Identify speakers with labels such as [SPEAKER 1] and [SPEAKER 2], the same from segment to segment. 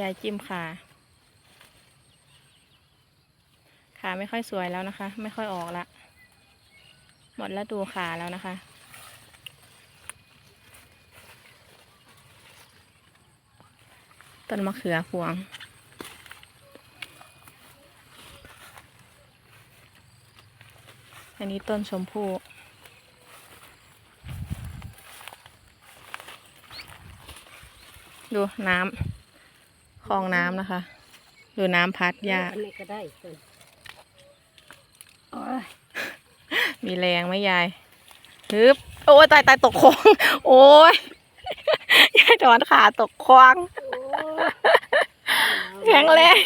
[SPEAKER 1] ยายจิ้มขาขาไม่ค่อยสวยแล้วนะคะ ไม่ค่อยออกละ หมดแล้วดูขาแล้วนะคะ ต้นมะเขือพวงอันนี้ต้นชมพู่ดูน้ำ คลองน้ำนะคะดูน้ำพัดหญ้า
[SPEAKER 2] อันนี้ก็ได้เพิ่นโอ้ย
[SPEAKER 1] มีแรงไหมยายฮึบโอ้ยตายตายตกคลอง โอ้ยยายถอนขาตกคลองแข็งแรง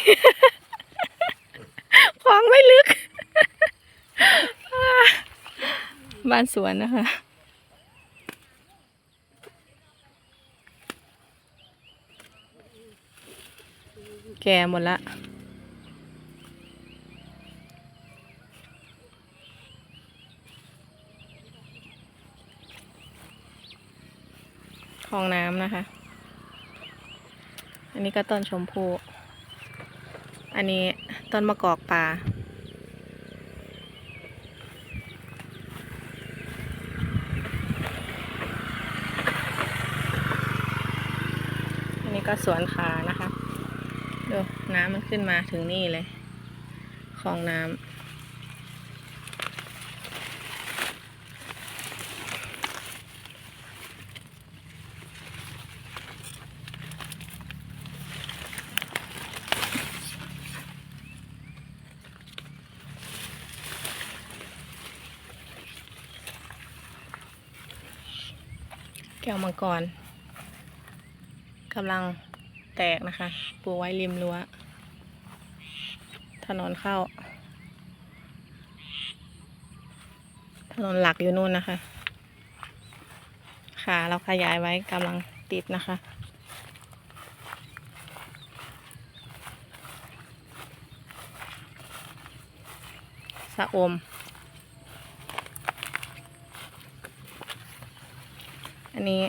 [SPEAKER 1] คลองไม่ลึกบ้านสวนนะคะ แก่หมดละคลองน้ำนะคะ อันนี้ก็ต้นชมพู อันนี้ต้นมะกอกป่า อันนี้ก็สวนขานะคะ ดูน้ำมันขึ้นมาถึงนี่เลยคลองน้ำแก้วมังกรกำลัง แตกนะคะ ปูไว้ริมรั้ว ถนนเข้า ถนนหลักอยู่นู่นนะคะ ขาเราขยายไว้กำลังติดนะคะสะอม อันนี้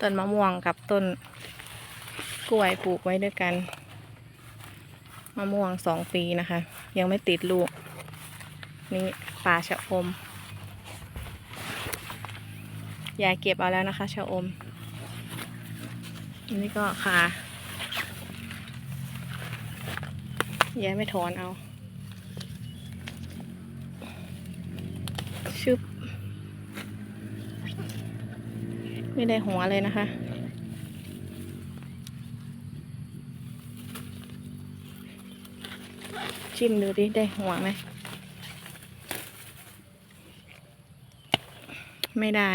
[SPEAKER 1] ต้นมะม่วงกับต้น กล้วยปลูกไว้ด้วยกันมะม่วงสองปีนะคะ ยังไม่ติดลูก นี่ป่าชะอมยายเก็บเอาแล้วนะคะชะอม อันนี้ก็ขายายไม่ถอนเอา ชึบ ไม่ได้หัวเลยนะคะ จิ้มดูดิ ได้หัวไหม ไม่ได้